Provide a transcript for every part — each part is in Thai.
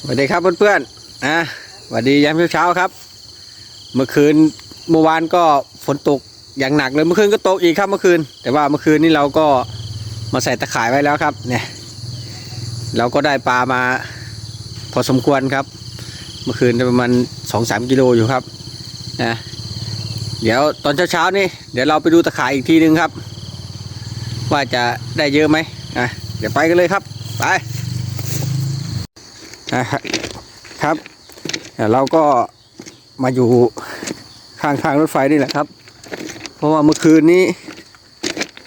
สวัสดีครับเพื่อนๆอะสวัสดียามเช้าครับ เมื่อคืนเมื่อวานก็ฝนตกอย่างหนักเลยเมื่อคืนก็ตกอีกครับเมื่อคืน แต่ว่าเมื่อคืนนี้เราก็มาใส่ตะข่ายไว้แล้วครับ เนี่ย เราก็ได้ปลามาพอสมควรครับ เมื่อคืนประมาณสองสามกิโลอยู่ครับนะเดี๋ยวตอนเช้าๆนี่เดี๋ยวเราไปดูตะข่ายอีกทีนึงครับ ว่าจะได้เยอะไหมอะเดี๋ยวไปกันเลยครับไป นะครับครับเดี๋ยวเราก็มาอยู่ข้างทางรถไฟนี่แหละครับ เพราะว่าเมื่อคืนนี้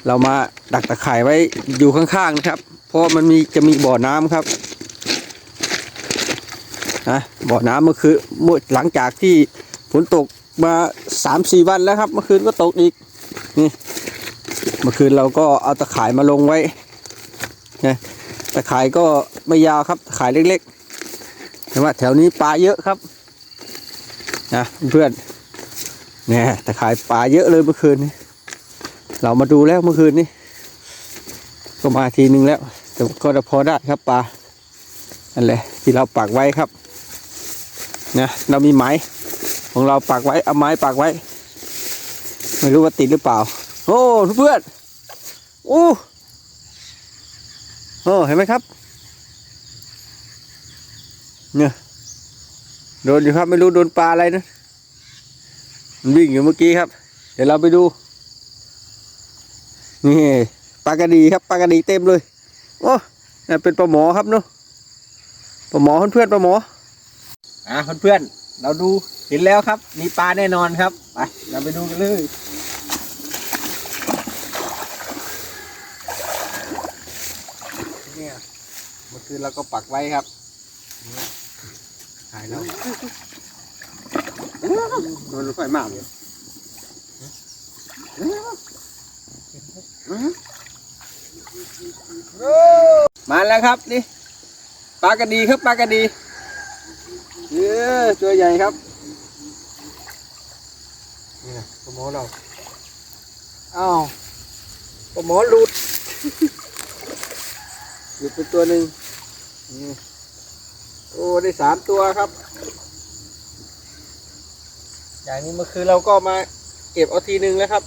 เรามาดักตะข่ายไว้อยู่ข้างๆนะครับ เพราะมันมีจะมีบ่อน้ำครับนะบ่อน้ำเมื่อคืนเมื่อหลังจากที่ฝนตกมาสามสี่วันแล้วครับ เมื่อคืนก็ตกอีกนี่เมื่อคืนเราก็เอาตะข่ายมาลงไว้นะตะข่ายก็ไม่ยาวครับตะข่ายเล็กๆ แต่ว่าแถวนี้ปลาเยอะครับนะเพื่อนเนี่ยแตะข่ายปลาเยอะเลยเมื่อคืนนี้ เรามาดูแล้วเมื่อคืนนี้ ก็มาทีนึงแล้ว แต่ก็จะพอได้ครับปลานั่นแหละที่เราปักไว้ครับนะเรามีไม้ของเราปักไว้เอาไม้ปักไว้ ไม่รู้ว่าติดหรือเปล่า โอ้เพื่อนโอ้โอ้เห็นไหมครับ เนี่ยโดนอยู่ครับไม่รู้โดนปลาอะไรนะมันวิ่งอยู่เมื่อกี้ครับ เดี๋ยวเราไปดูนี่ปลากระดีครับปลากระดีเต็มเลยโอ้นี่เป็นปลาหมอครับเนาะปลาหมอเพื่อนๆปลาหมออะเพื่อนๆเราดูเห็นแล้วครับ มีปลาแน่นอนครับไปเราไปดูกันเลยเนี่ยเมื่อคืนเราก็ปักไว้ครับ หายแล้วโดนรถไฟมากเลยมาแล้วครับนี่ปลากระดีครับปลากระดีเออตัวใหญ่ครับนี่นะปลาหมอเราอ้าวปลาหมอหลุดหลุดไปตัวหนึ่งนี่ โอ้ได้สามตัวครับ อย่างนี้เมื่อคืนเราก็มาเก็บเอาทีหนึ่งแล้วครับ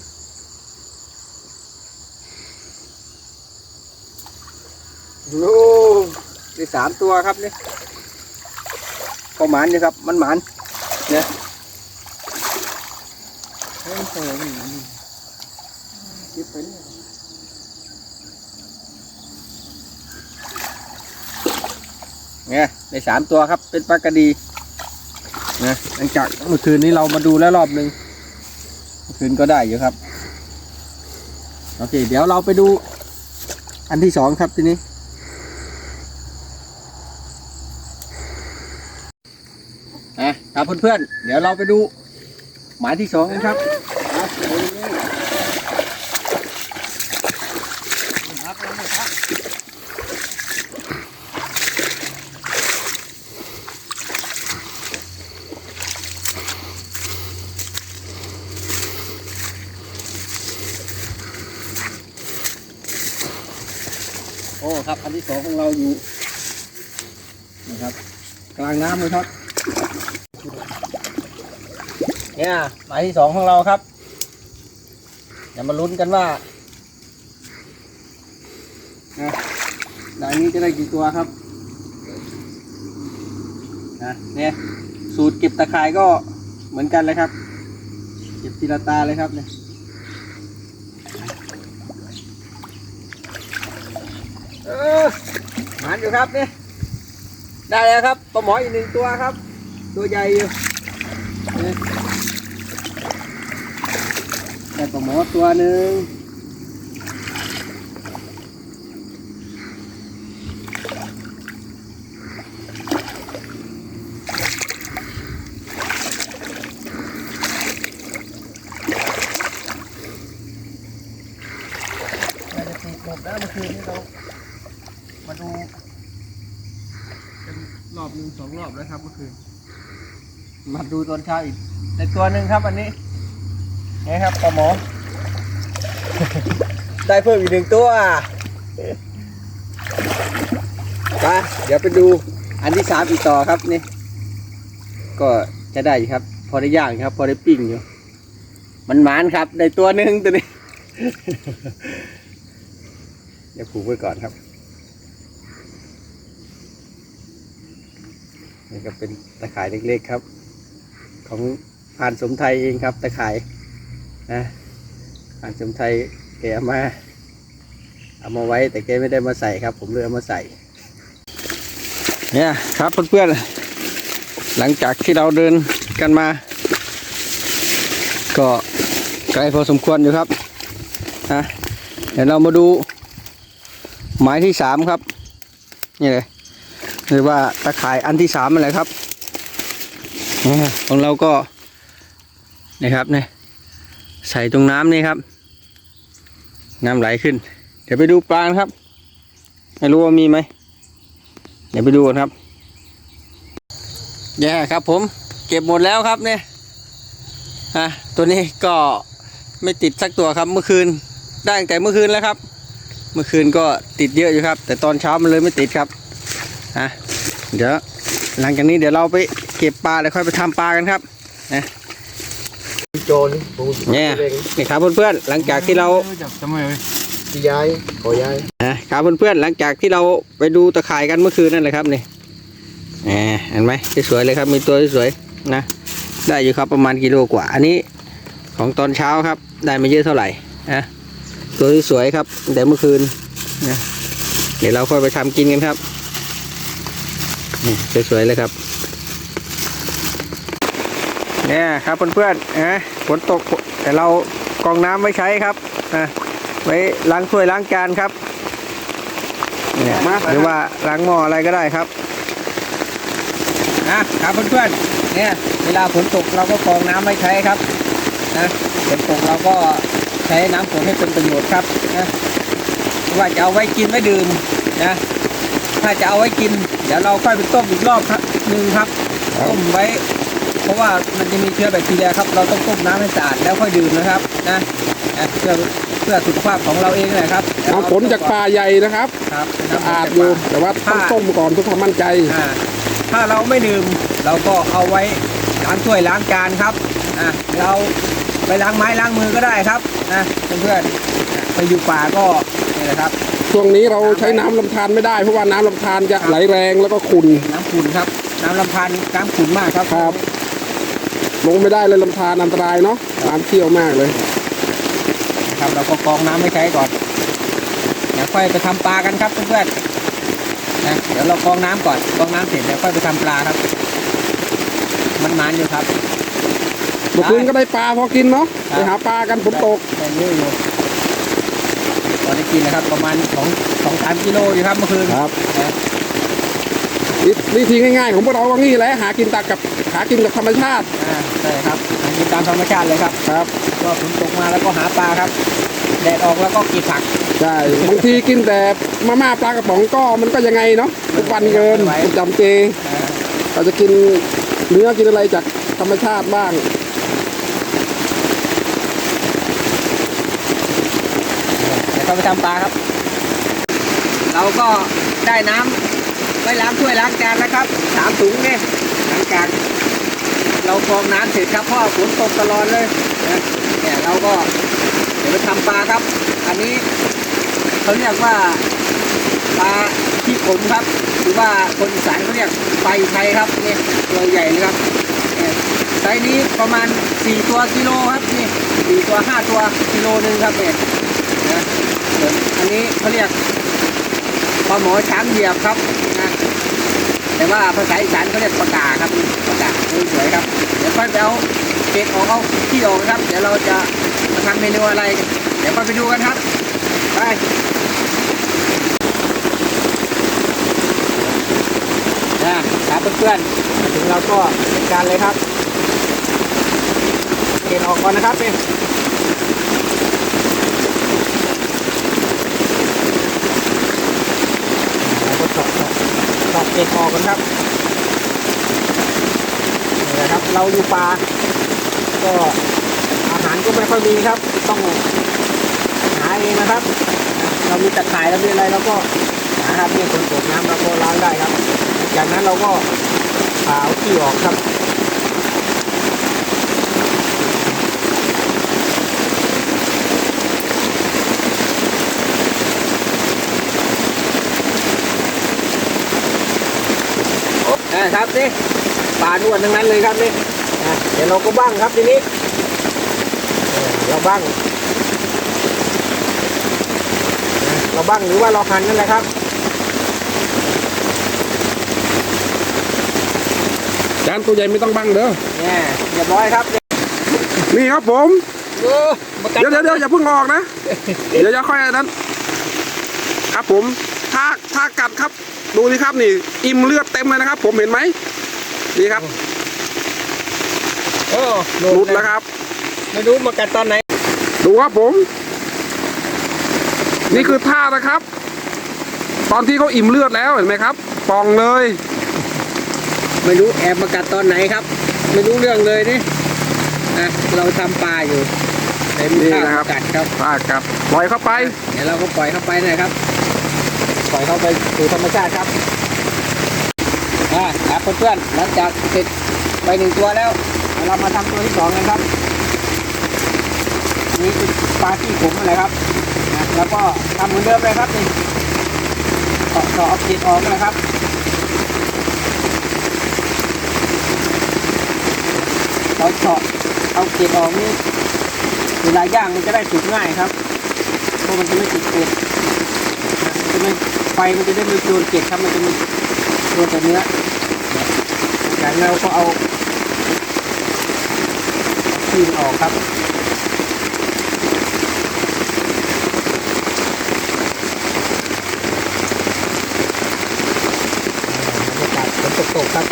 โอ้ได้สามตัวครับเนี่ยก็หมานอยู่ครับ มันหมานเนี่ยเฮ้ยเฮ้ยเก็บไปเนี่ย เนี่ยได้สามตัวครับ เป็นปลากระดีนะหลังจากเมื่อคืนนี้เรามาดูแล้วรอบหนึ่งเมื่อคืนก็ได้อยู่ครับโอเค เดี๋ยวเราไปดู อันที่สองครับทีนี้นะครับเพื่อนๆเดี๋ยวเราไปดู หมายที่สองกันครับครับครับ โอ้ครับ อัน ที่สองของเราอยู่นะครับกลางน้ำเลยครับ เนี่ยหมายที่สองของเราครับเดี๋ยวมาลุ้นกันว่านะหมายนี้จะได้กี่ตัวครับนะเนี่ยสูตรเก็บตะข่ายก็เหมือนกันเลยครับ เก็บทีละตาเลยครับเนี่ย เออหมาน อยู่ครับนี่ได้แล้วครับปลาหมออีกหนึ่งตัวครับ ตัวใหญ่อยู่ได้ปลาหมอตัวหนึ่งน่าจะติดหมดแล้วเมื่อคืนนี้เราดูเป็นรอบหนึ่งสองรอบ แล้วครับเมื่อคืน มาดูตอนเช้าอีกในตัวหนึ่งครับอันนี้นี่ครับปลาหมอ ได้เพิ่มอีกหนึ่งตัวไปเดี๋ยวไปดูอันที่สามอีกต่อครับนี่ ก็จะได้ครับ พอได้ย่างครับ พอได้ปิ้งอยู่ มันหมานครับ ได้ตัวหนึ่งตัวนี้ เดี๋ยวผูกไว้ก่อนครับ นี่ก็เป็นตะข่ายเล็กๆครับ ของผ่านสมไทยเองครับ ตะข่ายนะผ่านสมไทยแกมาเอามาไว้แต่แกไม่ได้มาใส่ครับ ผมเลยเอามาใส่ เนี่ยครับเพื่อนๆหลังจากที่เราเดินกันมา ก็ไกลพอสมควรอยู่ครับนะเดี๋ยวเรามาดู หมายที่สามครับ นี่เลย หรือว่าตะข่ายอันที่สามอะไรครับเนี่ยของเราก็นี่ครับนี่ใส่ตรงน้ำนี่ครับ น้ำไหลขึ้น เดี๋ยวไปดูปลานะครับ ไม่รู้ว่ามีไหมเดี๋ยวไปดูกันครับแย่ครับผมเก็บหมดแล้วครับเนี่ยอะตัวนี้ก็ไม่ติดสักตัวครับเมื่อคืนได้ตั้งแต่เมื่อคืนแล้วครับ เมื่อคืนก็ติดเยอะอยู่ครับ แต่ตอนเช้ามันเลยไม่ติดครับ อะเดี๋ยวหลังจากนี้เดี๋ยวเราไปเก็บปลาแล้วค่อยไปทำปลากันครับโจรผมเนี่ยนี่ครับเพื่อนๆหลังจากที่เราทำไมพี่ยายขอยายนะครับเพื่อนๆหลังจากที่เราไปดูตะข่ายกันเมื่อคืนนั่นแหละครับนี่แหมเห็นไหมสวยๆเลยครับมีตัวสวยๆนะ ได้อยู่ครับประมาณกิโลกว่า อันนี้ของตอนเช้าครับ ได้ไม่เยอะเท่าไหร่นะตัวสวยๆครับแต่เมื่อคืนนะเดี๋ยวเราค่อยไปทำกินกันครับนี่ สวยๆเลยครับ เนี่ยครับเพื่อนๆนะฝนตกแต่เรากรองน้ำไว้ใช้ครับนะไว้ล้างถ้วยล้างจานครับเนี่ยหรือว่าล้างหม้ออะไรก็ได้ครับนะครับเพื่อนๆเนี่ยเวลาฝนตกเราก็กรองน้ำไว้ใช้ครับนะฝนตกเราก็ใช้น้ำฝนให้เป็นประโยชน์ครับนะไม่ว่าจะเอาไว้กินไว้ดื่มนะ ถ้าจะเอาไว้กิน เดี๋ยวเราค่อยไปต้มอีกรอบครับหนึ่งครับ ต้มไว้ เพราะว่ามันจะมีเชื้อแบคทีเรียครับ เราต้องต้มน้ำให้สะอาดแล้วค่อยดื่มนะครับนะนะเพื่อเพื่อสุขภาพของเราเองเลยครับน้ำฝนจากป่าใหญ่นะครับครับสะอาดอยู่แต่ว่าต้องต้มก่อนเพื่อความมั่นใจอ่าถ้าเราไม่ดื่มเราก็เอาไว้ล้างถ้วยล้างจานครับอะเราไปล้างไม้ล้างมือก็ได้ครับนะเพื่อนๆไปอยู่ป่าก็นี่แหละครับ ช่วงนี้เราใช้น้ำลำธารไม่ได้เพราะว่าน้ำลำธารจะไหลแรงแล้วก็ขุ่น น้ำขุ่นครับ น้ำลำพันธ์น้ำขุ่นมากครับ ครับ ลงไม่ได้เลยลำธารอันตรายเนาะน้ำเชี่ยวมากเลย ครับเราก็กรองน้ำไม่ใช้ก่อนเดี๋ยวค่อยไปทำปลากันครับเพื่อนๆนะเดี๋ยวเรากรองน้ำก่อนกรองน้ำเสร็จเดี๋ยวค่อยไปทำปลาครับ มันมันอยู่ครับ เมื่อคืนก็ได้ปลาพอกินเนาะครับไปหาปลากันฝนตกได้เยอะอยู่ต อนได้กินนะครับประมาณสองสองสามกิโลอยู่ครับเมื่อคืนครับนะวิวิธีง่ายๆของพวกเราก็งี้แหละหากินตากับหากินกับธรรมชาติอ่าใช่ครับหากินตามธรรมชาติเลยครับครับก็ฝนตกมาแล้วก็หาปลาครับ แดดออกแล้วก็เกินผักใช่บางทีกินแต่มาม่าปลากระป๋องก็มันก็ยังไงเนาะทุกวันเกินไม่ไหวจำเจอ่าเราจะกินเนื้อกินอะไรจากธรรมชาติบ้าง เดี๋ยวเราไปทำปลาครับ เราก็ได้น้ำไว้ล้างถ้วยล้างจานแล้วครับสามถุงเนี่ยหลังจากเรากรองน้ำเสร็จครับเพราะว่าฝนตกตลอดเลยเนี่ยเราก็เดี๋ยวไปทำปลาครับ อันนี้เขาเรียกว่าปลาที่ขมครับหรือว่าคนอีสานเขาเรียกไฟไทยครับนี่ตัวใหญ่เลยครับไซส์นี้ประมาณ 4 ตัวกิโลครับนี่สี่ตัว 5 ตัวกิโลหนึ่งครับเนี่ยนะ อันนี้เขาเรียกปลาหมอช้างเหยียบครับนะแต่ว่าภาษาอีสานเขาเรียกปลากาครับปลากาสวยครับเดี๋ยวค่อยไปเอาเกล็ดออกเอาที่ออกครับ เดี๋ยวเราจะมาทำเมนูอะไร เดี๋ยวไปดูกันครับไปนะครับเพื่อนๆถึงเราก็จัดการเลยครับเกณฑ์ออกก่อนนะครับนี่เราก็ตอกตอก เกล็ดออกกันครับนี่นะครับ เราอยู่ป่าก็อาหารก็ไม่ค่อยมีครับ ต้องหาเองนะครับ เรามีตะข่ายเรามีอะไรเราก็หาครับนี่คนตกน้ำเราก็ล้างได้ครับ จากนั้นเราก็เอาที่ออกครับ นะครับนี่ปลานวดทั้งนั้นเลยครับนี่อะเดี๋ยวเราก็บ้างครับทีนี้เออเราบ้างนะเราบ้างหรือว่าเราหั่นนั่นแหละครับจานตัวใหญ่ไม่ต้องบังเด้อเนี่ยเรียบร้อยครับ นี่ครับผมเออมากัดเดี๋ยวเดี๋ยวเดี๋ยวอย่าเพิ่งออกนะ เดี๋ยวอย่าค่อยอันนั้น ครับผม ถ้าถ้ากัดครับ ดูสิครับนี่ อิ่มเลือดเต็มเลยนะครับ ผมเห็นไหมนี่ครับโอ้หลุดแล้วครับ ไม่รู้มากัดตอนไหน ดูครับผม นี่คือท่านะครับ ตอนที่เขาอิ่มเลือดแล้วเห็นไหมครับปองเลย ไม่รู้แอบมากัดตอนไหนครับ ไม่รู้เรื่องเลยนี่นะเราทำปลาอยู่แต่มีนี่ข้าวนะครับกัดครับท่ากัดปล่อยเข้าไป เดี๋ยวเราก็ปล่อยเข้าไปนะครับปล่ อยเข้าไปสู่ธรรมชาติครับอ่าครับเพื่อนๆหลังจากเสร็จไปหนึ่งตัวแล้ว เรามาทำตัวที่สองกันครับนี่คือปลาที่ผมอะครับนะแล้วก็ทำเหมือนเดิมเลยครับนี่ต่อต่อเอกล็ดออกนะครับเราเฉาะเอาเกล็ดออกนี่เวลาย่างมันจะได้สุกง่ายครับเพราะมันจะไม่ติดเกล็ดมันจะไม่ไฟ มันจะได้ไม่โดนเกล็ดครับมันจะมีโดนแต่เนื้อจากนั้นเราก็เอาทีมนออกครับบรรยากาศฝนตกๆครับ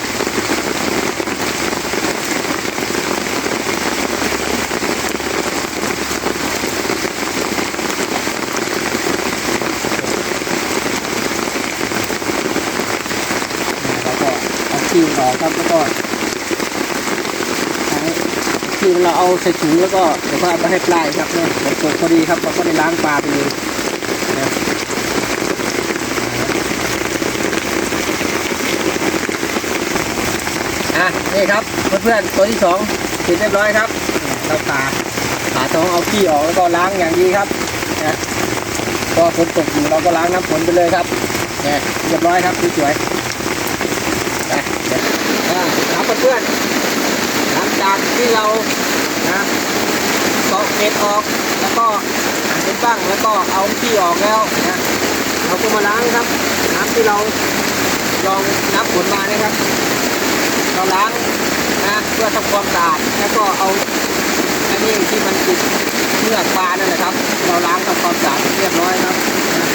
แล้วก็ อาคิวอครับแล้วก็คิวเราเอาใส่ถุงแล้วก็เดี๋ยวก็เอาไปให้ปลายครับเนี่ยผมตกพอดีครับเราก็ได้ล้างปลาไปเลยนะอะนี่ครับเพื่อนๆตัวที่สองเสร็จเรียบร้อยครับเราผ่าผ่าท้องเอาขี้ออกแล้วก็ล้างอย่างดีครับนะก็ฝนตกอยู่เราก็ล้างน้ำฝนไปเลยครับเนี่ยเรียบร้อยครับสวยๆ ไปเดี๋ยวอ่าครับเพื่อนหลังจากที่เรานะตอกเกล็ดออกแล้วก็หันเป็นบ้างแล้วก็เอาขี้ออกแล้วนะเราก็มาล้างครับน้ำที่เราลองนับผลมานะครับ เราล้างนะเพื่อทำความสะอาดแล้วก็เอาอันนี้ที่มันติดเนื้อปลานั่นแหละครับ เราล้างทำความสะอาดเรียบร้อยครับนะ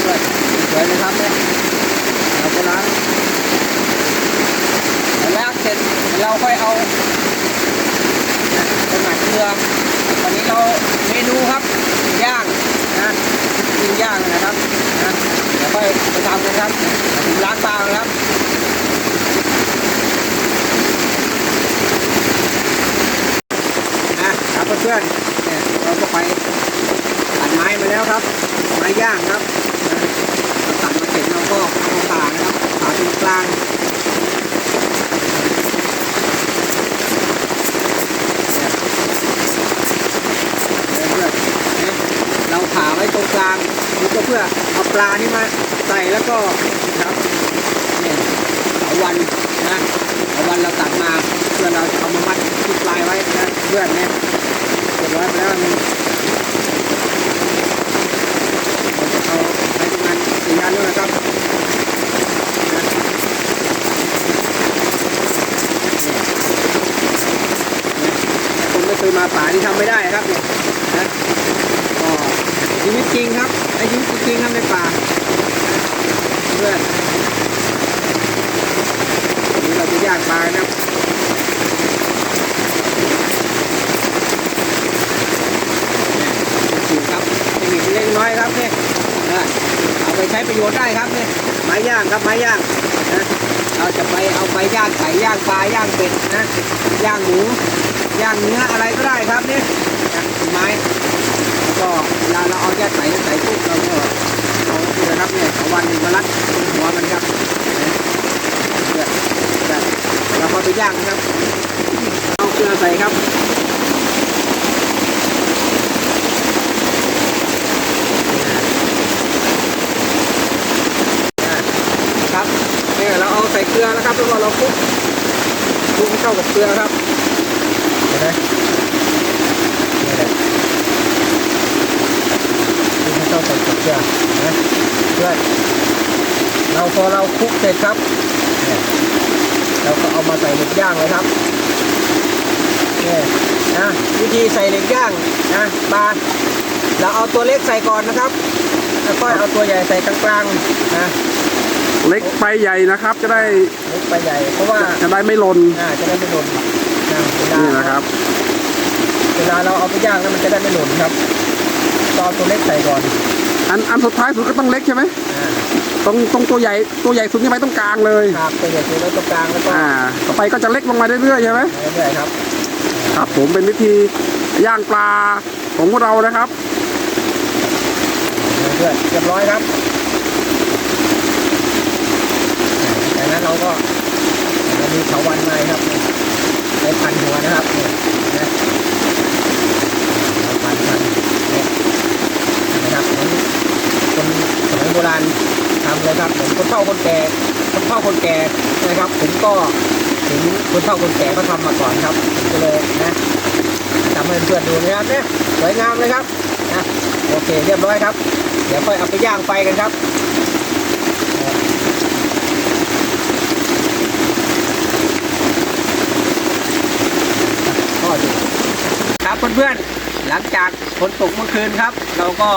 เพื่อนสวยเลยครับเนี่ย เราก็ล้างล้างเสร็จเราค่อยเอาไปหมักเกลือตอนนี้เราเมนูครับย่างนะกินย่างนะครับนะเดี๋ยวค่อยไปทำกันครับผมล้างปลาครับนะครับเพื่อนๆเนี่ยเราก็ไปตัดไม้มาแล้วครับไม้ย่างครับนะเราตัดมาเสร็จเราก็เอามาผ่า นะครับผ่าตรงกลางเราผ่าไว้ตรงกลางนี่ก็เพื่อเอาปลานี่มาใส่แล้วก็ครับเนี่ยเอาวันนะเอาวันเราตัดมาเพื่อเราเอามามัดที่ปลายไว้นะเพื่อนเนี่ยเสร็จร้อยไปแล้วมันเราจะเอาใช้ประมาณสี่อันด้วยนะครับนะเนี่ยคนไม่เคยมา ป่าที่ทำไม่ได้ครับเนี่ยนะก็ชีวิตจริงครับไอ้ชีวิตจริงครับในป่าเพื่อนวันนี้เราจะย่างปลานะครับนี่ครับเทคนิคเล็กน้อยครับเนี่ยนะเอาไปใช้ประโยชน์ได้ครับเนี่ยไม้ย่างครับไม้ย่างนะเราจะไปเอาไปย่างไก่ย่างปลาย่างเป็ดนะย่างหมู ย่างเนื้ออะไรก็ได้ครับนี่ยนไม้ก็เวลาเราเอาแยกใส่ใส่ปุ๊บเราก็เอาเกลือครับเนี่ยสองวันหนึ่งมารัดหัวมันครับเนี่ยเนี่ยเราพอไปย่างครับเอาเกลือใส่ครับครับเนี่ยเราเอาใส่เกลือนะครับแล้วก็เราคลุกคลุกให้เข้ากับเกลือครับ เห็นไหมเนี่ยแหละคลุกให้เข้ากับเกลือนะเพื่อนเราพอเราคลุกเสร็จครับเนี่ยเราก็เอามาใส่เหล็กย่างเลยครับเนี่ยนะวิธีใส่เหล็กย่างนะปลาเราเอาตัวเล็กใส่ก่อนนะครับแล้วก็เอาตัวใหญ่ใส่กลางๆนะเล็กไปใหญ่นะครับ จะได้เล็กไปใหญ่เพราะว่าจะได้ไม่หล่นอ่าจะได้ไม่หล่น อ่าเวลานี่นะครับ เวลาเราเอาไปย่างแล้วมันจะได้ไม่หล่นครับก็เอาตัวเล็กใส่ก่อนอันอันสุดท้ายสุดก็ต้องเล็กใช่ไหมอ่าตรงตรงตัวใหญ่ตัวใหญ่สุดนี่ไปตรงกลางเลยครับตัวใหญ่ตัวเล็กตรงกลางแล้วก็อ่าต่อไปก็จะเล็กลงมาเรื่อยๆใช่ไหมเรื่อยๆครับ ครับผมเป็นวิธีย่างปลาของพวกเรานะครับเรื่อยๆเรียบร้อยครับจากนั้นเราก็จะมีเถาวันมาครับ ใช้พันหัวนะครับเนี่ยนะพันพันเนี่ยนะครับเหมือนคนสมัยโบราณทำเลยครับเหมือนคนเฒ่าคนแก่คนเฒ่าคนแก่นะครับ ผมก็ถึงคนเฒ่าคนแก่ก็ทำมาก่อนครับก็เลยนะทำให้เพื่อนดูนะครับเนี่ยสวยงามเลยครับนะโอเคเรียบร้อยครับ เดี๋ยวค่อยเอาไปย่างไฟกันครับ ครับเพื่อนๆหลังจากฝนตกเมื่อคืนครับ เราก็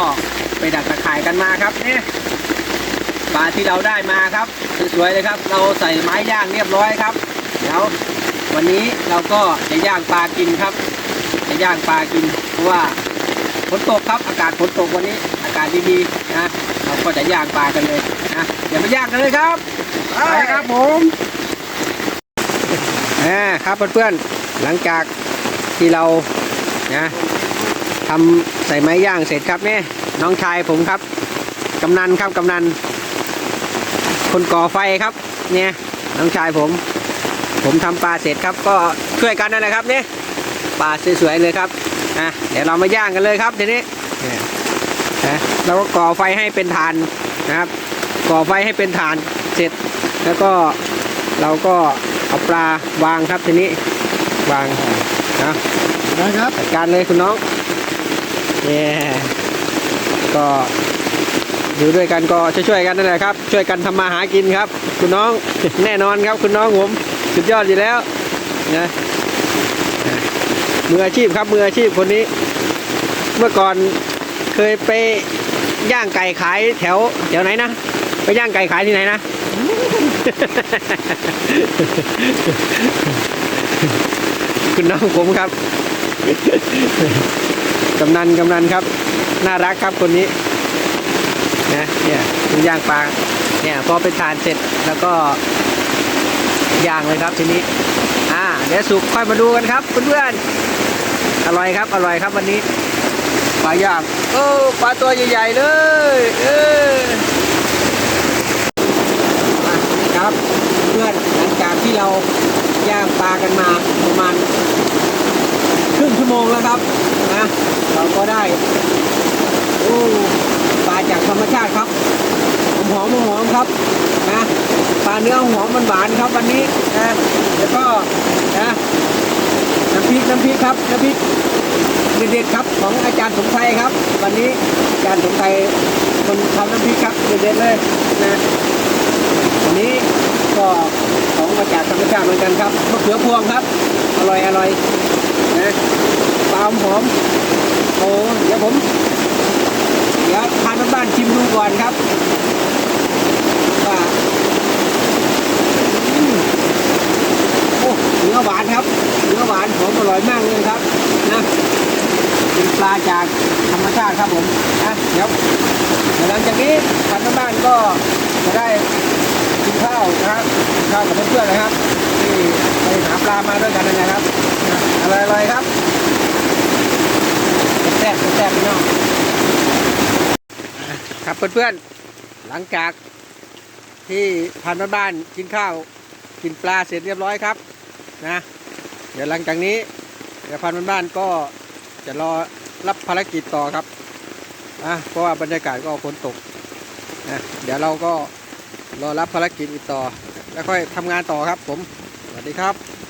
ไปดักตะข่ายกันมาครับนี่ปลาที่เราได้มาครับสวยๆเลยครับ เราใส่ไม้ย่างเรียบร้อยครับเดี๋ยววันนี้เราก็จะย่างปลากินครับ จะย่างปลากิน เพราะว่าฝนตกครับ อากาศฝนตกวันนี้ อากาศดีๆนะเราก็จะย่างปลากันเลยนะเดี๋ยวไปย่างกันเลยครับไปครับผมอ่าครับเพื่อนๆหลังจากที่เรา นะทำใส่ไม้ย่างเสร็จครับเนี่ยน้องชายผมครับ กำนันครับกำนัน คนก่อไฟครับ เนี่ยน้องชายผม ผมทำปลาเสร็จครับ ก็ช่วยกันนั่นแหละครับเนี่ยปลาสวยๆเลยครับอะเดี๋ยวเรามาย่างกันเลยครับทีนี้นะเราก็ก่อไฟให้เป็นฐานนะครับ ก่อไฟให้เป็นฐานเสร็จ แล้วก็เราก็เอาปลาวางครับทีนี้วางนะ นะครับจัดการเลยคุณน้องเย่ก็อยู่ด้วยกันก็ช่วยๆกันนั่นแหละครับ ช่วยกันทำมาหากินครับ คุณน้องแน่นอนครับ คุณน้องผมสุดยอดอยู่แล้วนะมืออาชีพครับมืออาชีพคนนี้ เมื่อก่อนเคยไปย่างไก่ขายแถวแถวไหนนะไปย่างไก่ขายที่ไหนนะคุณน้องผมครับ กำนันกำนันครับ น่ารักครับคนนี้นะเนี่ยคุณย่างปลาเนี่ยพอเป็นทานเสร็จแล้วก็ย่างเลยครับทีนี้ อ่าเดี๋ยวสุกค่อยมาดูกันครับเพื่อนๆอร่อยครับอร่อยครับวันนี้ปลาย่างโอ้ปลาตัวใหญ่ๆเลยเออครับเพื่อนหลังจากที่เราย่างปลากันมาประมาณ ชั่วโมงแล้วครับนะเราก็ได้โอ้ปลาจากธรรมชาติครับหอมหอมหอมครับนะปลาเนื้อหอมมันหวานครับวันนี้นะแล้วก็นะน้ำพริกน้ำพริกครับน้ำพริกเด็ดๆครับของอาจารย์สมชัยครับ วันนี้อาจารย์สมชัยคนทำน้ำพริกครับเด็ดๆเลยนะวันนี้ก็ของมาจากธรรมชาติเหมือนกันครับมะเขือพวงครับ อร่อยอร่อย นะปลาหอมโอ้เดี๋ยวผม เดี๋ยวทานบ้านชิมดูก่อนครับว่าโอ้เนื้อหวานครับ เนื้อหวานหอมอร่อยมากเลยครับนะเป็นปลาจากธรรมชาติครับผมนะเดี๋ยวหลังจากนี้ทานบ้านก็จะได้กินข้าวนะครับกินข้าวกับเพื่อนๆนะครับ ไปหาปลามาด้วยกันนะครับนะอร่อยๆครับแซ่บแซ่บๆพี่น้องครับเพื่อนๆหลังจากที่พันบ้านๆกินข้าวกินปลาเสร็จเรียบร้อยครับนะเดี๋ยวหลังจากนี้เดี๋ยวพันบ้านๆก็จะรอรับภารกิจต่อครับนะเพราะว่าบรรยากาศก็ฝนตกนะเดี๋ยวเราก็รอรับภารกิจอีกต่อ แล้วค่อยทำงานต่อครับผม ดีครับ